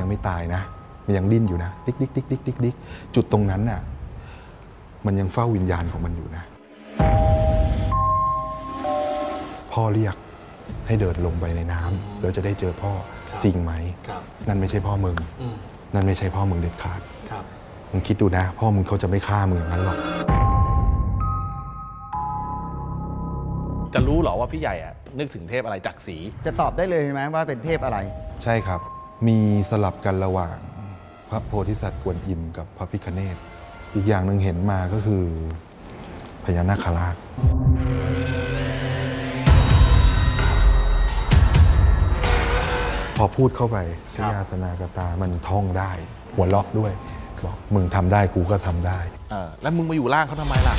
ยังไม่ตายนะ มันยังดิ้นอยู่นะ ดิกดิกดิกดิกดิกดิกจุดตรงนั้นน่ะ มันยังเฝ้าวิญญาณของมันอยู่นะ พ่อเรียกให้เดินลงไปในน้ำแล้วจะได้เจอพ่อครับจริงไหมครับนั่นไม่ใช่พ่อมึงอืมนั่นไม่ใช่พ่อมึงเด็ดขาดครับมึงคิดดูนะ พ่อมึงเขาจะไม่ฆ่ามึงอย่างนั้นหรอก จะรู้เหรอว่าพี่ใหญ่อะนึกถึงเทพอะไรจากสี จะตอบได้เลยใช่ไหมว่าเป็นเทพอะไร ใช่ครับ มีสลับกันระหว่าง พระโพธิสัตว์กวนอิมกับพระพิคเนตอีกอย่างหนึ่งเห็นมาก็คือพญานาคราชพอพูดเข้าไปชยาสนากตามันท่องได้ หัวล็อกด้วย บอกมึงทำได้กูก็ทำได้ เออแล้วมึงมาอยู่ล่างเขาทำไมล่ะ